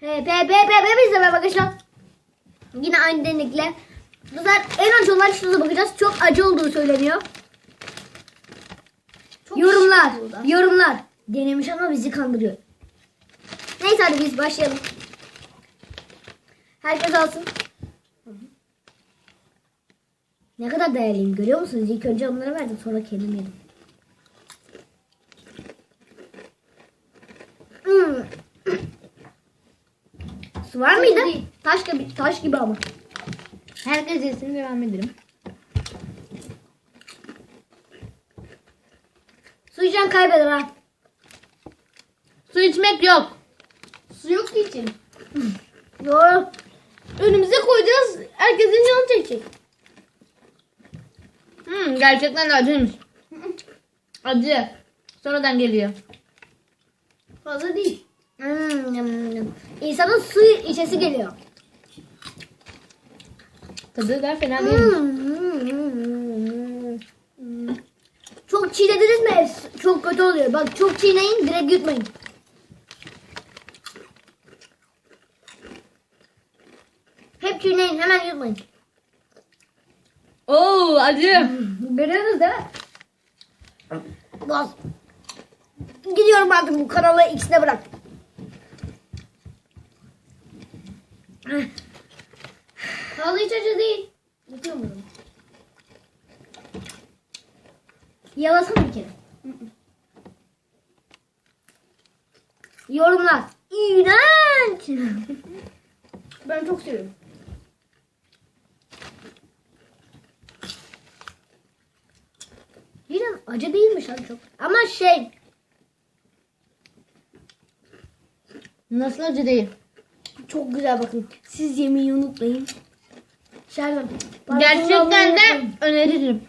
P P P P bizle merhaba arkadaşlar. Yine aynı denekle. Bu en acı olan şuna bakacağız. Çok acı olduğu söyleniyor. Çok yorumlar, yorumlar. Denemiş ama bizi kandırıyor. Neyse hadi biz başlayalım. Herkes alsın. Ne kadar değerliyim görüyor musunuz? İlk önce onlara verdim sonra kendim yedim. Hmm. Su var mıydı? değil. Taş gibi, taş gibi ama. Herkes yesin devam edelim. Su içen kaybeder ha. Su içmek yok. Su yok ki için. Doğru. Önümüze koyacağız. Herkesin canı çekecek. Hmm, gerçekten de acıymış. Acı. Sonradan geliyor. Fazla değil. Hmm. İnsanın su içesi geliyor. Tadı da fena Hmm, değil. hmm, hmm. Çok çiğnediniz mi? Çok kötü oluyor. Bak çok çiğneyin direkt yutmayın. Hep çiğneyin hemen yutmayın. Oo acı. Görüyorsunuz değil mi? Boz. Gidiyorum artık bu kanalı X'de bırak. Fazla hiç acı değil. Yutuyorum bunu. Yalasana bir kere. Yorumlar. İğrenç. Ben çok seviyorum. Yine acı değilmiş abi çok. Ama şey Nasıl acı değil? Çok güzel bakın. Siz yemeği unutmayın. Şerdan. Gerçekten de öneririm.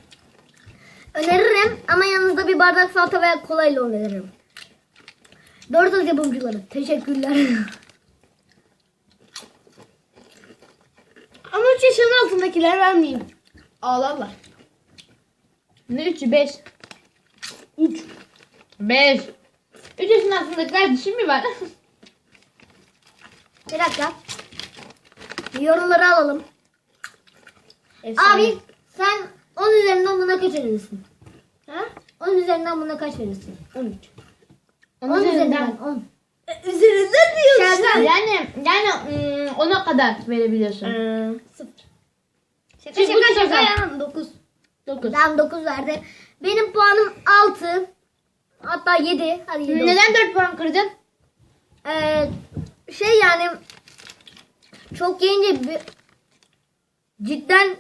Öneririm ama yanınızda bir bardak salata veya kola ile öneririm. Doğru söz yapımcıları. Teşekkürler. Ama 3 yaşın altındakiler vermeyeyim. Ağlarlar. Ne 3'ü 5? 3. 5. 3 yaşın altındakiler dişi mi var? bir dakika. Yorumları alalım. Efsane. Abi sen 10 üzerinden buna kaç verirsin? Ha? 10 üzerinden buna kaç verirsin? 13. 10, 10 üzerinden. üzerinden. 10. Üzerinden diyorsun. Yani yani ım, ona kadar verebiliyorsun. Sıfır. Şaka Çünkü bu şaka şaka şaka. ya. 9. 9. Ben 9 verdi. Benim puanım 6. Hatta 7. Hadi 7 olsun. Neden 4 puan kırdın? Ee, şey yani çok yiyince bir, cidden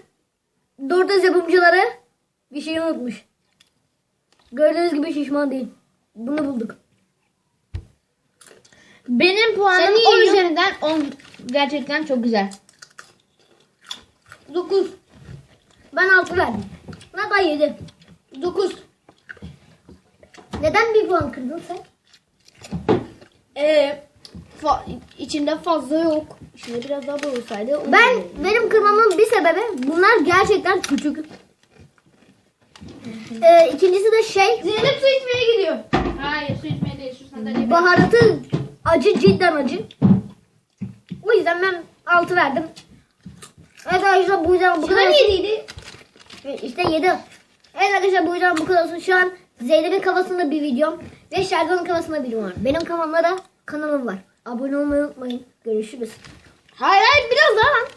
Doritos yapımcıları bir şey unutmuş. Gördüğünüz gibi şişman değil. Bunu bulduk. Benim puanım Sen iyi 10 yiyorsun. üzerinden 10. Gerçekten çok güzel. 9. Ben 6 verdim. Hatta 7. 9. Neden bir puan kırdın sen? Ee, fa- içinde fazla yok. İçinde biraz daha bol olsaydı. Ben benim kırmamın bir sebebi bunlar gerçekten küçük. Ee, ikincisi de şey Zeynep su içmeye gidiyor. Hayır su içmeye değil şu sandalye. baharatı acı cidden acı. O yüzden ben 6 verdim. Evet arkadaşlar bu yüzden bu kadar. Sen yediydi. İşte 7. Evet arkadaşlar bu yüzden bu kadar olsun. Şu an Zeynep'in kafasında bir videom ve Şerdan'ın kafasında bir videom var. Benim kafamda da kanalım var. Abone olmayı unutmayın. Görüşürüz. Hayır hayır biraz daha lan.